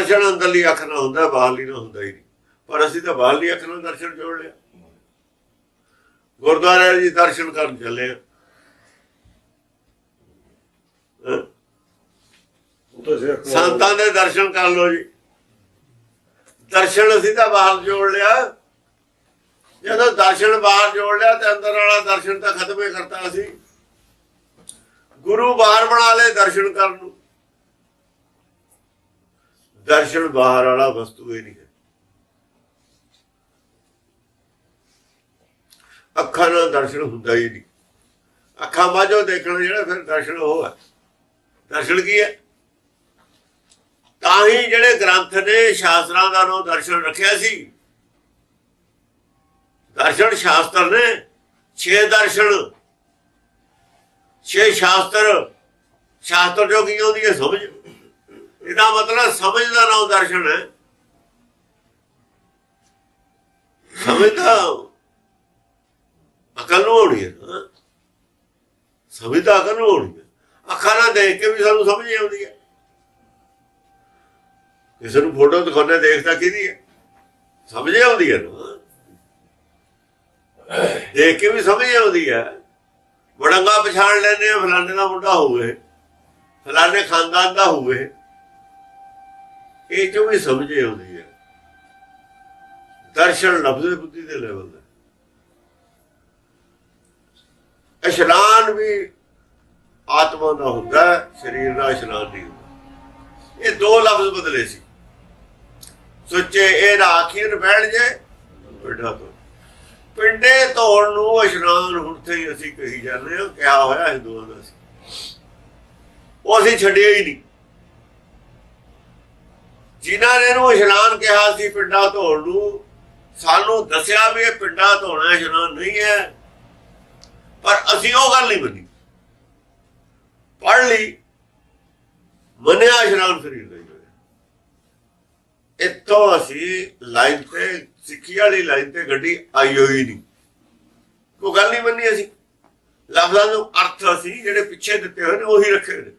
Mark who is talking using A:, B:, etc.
A: ਦਰਸ਼ਨ ਅੰਦਰਲੀ ਅੱਖ ਨਾਲ ਹੁੰਦਾ, ਬਾਹਰਲੀ ਨਾਲ ਹੁੰਦਾ ਹੀ ਨਹੀਂ। ਪਰ ਅਸੀਂ ਤਾਂ ਬਾਹਰਲੀ ਅੱਖ ਨਾਲ ਦਰਸ਼ਨ ਜੋੜ ਲਿਆ। ਗੁਰਦੁਆਰੇ ਜੀ ਦਰਸ਼ਨ ਕਰਨ ਚੱਲੇ ਆ। ਸੰਤਾਂ ਦੇ ਦਰਸ਼ਨ ਕਰ ਲਓ ਜੀ। ਦਰਸ਼ਨ ਅਸੀਂ ਤਾਂ ਬਾਹਰ ਜੋੜ ਲਿਆ। ਜਦੋਂ ਦਰਸ਼ਨ ਬਾਹਰ ਜੋੜ ਲਿਆ ਤੇ ਅੰਦਰ ਵਾਲਾ ਦਰਸ਼ਨ ਤਾਂ ਖਤਮ ਹੀ ਕਰਤਾ ਅਸੀਂ ਗੁਰੂ ਬਾਹਰ ਬਣਾ ਲਏ ਦਰਸ਼ਨ ਕਰਨ ਨੂੰ। ਦਰਸ਼ਨ ਬਾਹਰ ਵਾਲਾ ਵਸਤੂ ਹੀ ਨਹੀਂ ਹੈ। ਅੱਖਾਂ ਨਾਲ ਦਰਸ਼ਨ ਹੁੰਦਾ ਹੀ ਨਹੀਂ। ਅੱਖਾਂ ਮਾਝੋਂ ਦੇਖਣ ਜਿਹੜਾ ਫਿਰ ਦਰਸ਼ਨ ਉਹ ਹੈ। ਦਰਸ਼ਨ ਕੀ ਹੈ? ਤਾਂ ਹੀ ਜਿਹੜੇ ਗ੍ਰੰਥ ਨੇ ਸ਼ਾਸਤਰਾਂ ਦਾ ਨਾਮ ਦਰਸ਼ਨ ਰੱਖਿਆ ਸੀ। ਦਰਸ਼ਨ ਸ਼ਾਸਤਰ ਨੇ, ਛੇ ਦਰਸ਼ਨ। ਛੇ ਸ਼ਾਸਤਰ। ਸ਼ਾਸਤਰ ਜੋ ਕੀ ਹੁੰਦੀ ਹੈ ਸਮਝ। ਇਹਦਾ ਮਤਲਬ ਸਮਝ ਦਾ ਨਾਮ ਦਰਸ਼ਨ। ਹੈ ਸਮਝ ਅਕਲ ਨੂੰ ਹੋਣੀ ਹੈ ਨਾ। ਸਮਝ ਤਾਂ ਅਕਲ ਨੂੰ ਹੋਣੀ ਹੈ। ਅੱਖਾਂ ਨਾਲ ਦੇਖ ਕੇ ਵੀ ਸਾਨੂੰ ਸਮਝ ਆਉਂਦੀ ਹੈ। ਕਿਸੇ ਨੂੰ ਫੋਟੋ ਦਿਖਾਉਂਦੇ ਦੇਖਦਾ ਕਿਹਦੀ ਹੈ? ਸਮਝ ਆਉਂਦੀ ਹੈ ਨਾ। ਦੇਖ ਕੇ ਵੀ ਸਮਝ ਆਉਂਦੀ ਹੈ। ਵੜੰਗਾ ਪਛਾਣ ਲੈਂਦੇ ਆ ਫਲਾਣੇ ਦਾ ਮੁੰਡਾ ਹੋਵੇ। ਫਲਾਣੇ ਖਾਨਦਾਨ ਦਾ ਹੋਵੇ। ਇਹ ਜੋ ਵੀ ਸਮਝ ਆਉਂਦੀ ਹੈ? ਦਰਸ਼ਨ ਲਫ਼ਜ਼ ਬੁੱਧੀ ਦੇ ਲੈਵਲ ਦਾ। ਇਸ਼ਨਾਨ ਵੀ ਆਤਮਾ ਦਾ ਹੁੰਦਾ ਸਰੀਰ ਦਾ ਇਸ਼ਨਾਨ ਨਹੀਂ ਹੁੰਦਾ। ਇਹ ਦੋ ਲਫ਼ਜ਼ ਬਦਲੇ ਸੀ। ਸੁੱਚੇ ਇਹ ਨਾ ਰਾਖੀਨ ਬੈਠ ਜੇ, ਪਿੰਡਾ ਤੋਂ। ਪਿੰਡੇ ਧੋਣ ਨੂੰ ਇਸ਼ਨਾਨ ਹੁਣ ਤੇ ਅਸੀਂ ਕਹੀ ਜਾਂਦੇ ਹਾਂ, ਕਿਹਾ ਹੋਇਆ ਹਿੰਦੂਆਂ ਦਾ ਸੀ। ਉਹ ਅਸੀਂ ਛੱਡਿਆ ਹੀ ਨਹੀਂ। ਜਿਨ੍ਹਾਂ ਨੇ ਇਹਨੂੰ ਇਸ਼ਨਾਨ ਕਿਹਾ ਸੀ ਪਿੰਡਾ ਧੋਣ ਨੂੰ, ਸਾਨੂੰ ਦੱਸਿਆ ਵੀ ਇਹ ਪਿੰਡਾ ਧੋਣਾ ਇਸ਼ਨਾਨ ਨਹੀਂ ਹੈ। ਪਰ ਅਸੀਂ ਉਹ ਗੱਲ ਨਹੀਂ ਮੰਨੀ। ਪੜ ਲਈ, ਮੰਨਿਆ ਇਸ਼ਨਾਨ ਸਰੀਰ ਦਾ ਇੱਥੋਂ ਅਸੀਂ ਲਾਈਨ ਤੇ, ਸਿੱਖੀ ਵਾਲੀ ਲਾਈਨ ਤੇ ਗੱਡੀ ਆਈ ਹੋਈ ਨਹੀਂ। ਕੋਈ ਗੱਲ ਨਹੀਂ ਮੰਨੀ ਅਸੀਂ। ਲਫ਼ਜ਼ਾਂ ਨੂੰ ਅਰਥ ਅਸੀਂ ਜਿਹੜੇ ਪਿੱਛੇ ਦਿੱਤੇ ਹੋਏ ਨੇ, ਉਹੀ ਰੱਖੇ ਨੇ।